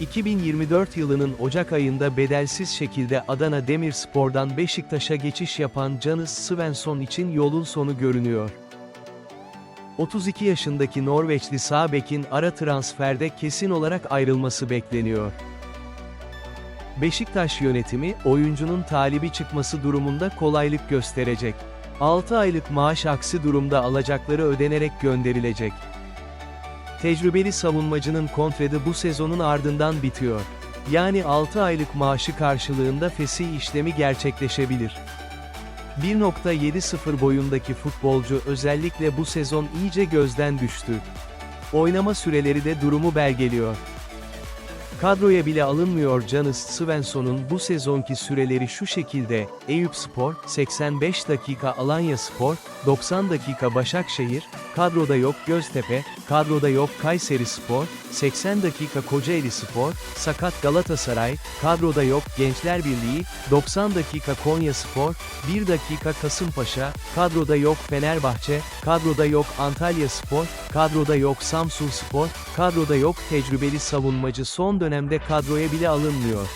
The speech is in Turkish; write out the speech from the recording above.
2024 yılının Ocak ayında bedelsiz şekilde Adana Demirspor'dan Beşiktaş'a geçiş yapan Canis Svensson için yolun sonu görünüyor. 32 yaşındaki Norveçli sağ bekin ara transferde kesin olarak ayrılması bekleniyor. Beşiktaş yönetimi, oyuncunun talibi çıkması durumunda kolaylık gösterecek. 6 aylık maaş aksi durumda alacakları ödenerek gönderilecek. Tecrübeli savunmacının kontredi bu sezonun ardından bitiyor. Yani 6 aylık maaşı karşılığında fesih işlemi gerçekleşebilir. 1.70 boyundaki futbolcu özellikle bu sezon iyice gözden düştü. Oynama süreleri de durumu belgeliyor. Kadroya bile alınmıyor Canis Svensson'un bu sezonki süreleri şu şekilde, Eyüp Spor, 85 dakika Alanya Spor, 90 dakika Başakşehir, kadroda yok Göztepe, kadroda yok Kayseri Spor, 80 dakika Kocaeli Spor, sakat Galatasaray, kadroda yok Gençler Birliği, 90 dakika Konya Spor, 1 dakika Kasımpaşa, kadroda yok Fenerbahçe, kadroda yok Antalya Spor, kadroda yok Samsun Spor, kadroda yok tecrübeli savunmacı son dönemde kadroya bile alınmıyor.